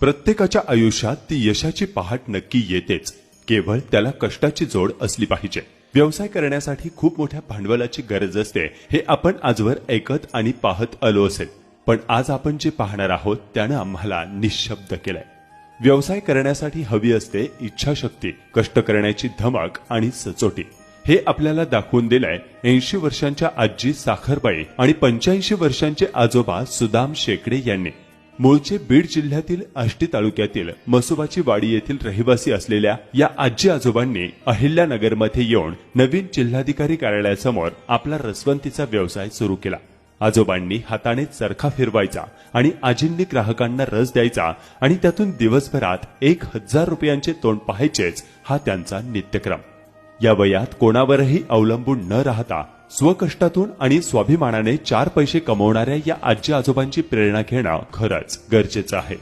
प्रत्येकाच्या आयुष्यात ती यशाची पहाट नक्की येतेच. केवळ त्याला कष्टाची जोड असली पाहिजे. व्यवसाय करण्यासाठी खूप मोठ्या भांडवलाची गरज असते हे आपण आजवर ऐकत आणि पाहत आलो असेल. पण आज आपण जे पाहणार आहोत त्यानं आम्हाला निशब्द केलंय. व्यवसाय करण्यासाठी हवी असते इच्छाशक्ती कष्ट करण्याची धमक आणि सचोटी. हे आपल्याला दाखवून दिलंय ऐंशी वर्षांच्या आजी साखरबाई आणि पंच्याऐंशी वर्षांचे आजोबा सुदाम शेकडे यांनी. मूळचे बीड जिल्ह्यातील आष्टी तालुक्यातील मसुबाची वाडी येथील रहिवासी असलेल्या या आजी आजोबांनी अहिल्यानगरमध्ये येऊन नवीन जिल्हाधिकारी कार्यालयासमोर आपला रसवंतीचा व्यवसाय सुरू केला. आजोबांनी हाताने चरखा फिरवायचा आणि आजींनी ग्राहकांना रस द्यायचा आणि त्यातून दिवसभरात एक हजार रुपयांचे तोंड पाहायचेच हा त्यांचा नित्यक्रम. या वयात कोणावरही अवलंबून न राहता स्वकष्टातून आणि स्वाभिमानाने चार पैसे कमवणाऱ्या या आजी आजोबांची प्रेरणा घेणं खरंच गरजेचं आहे.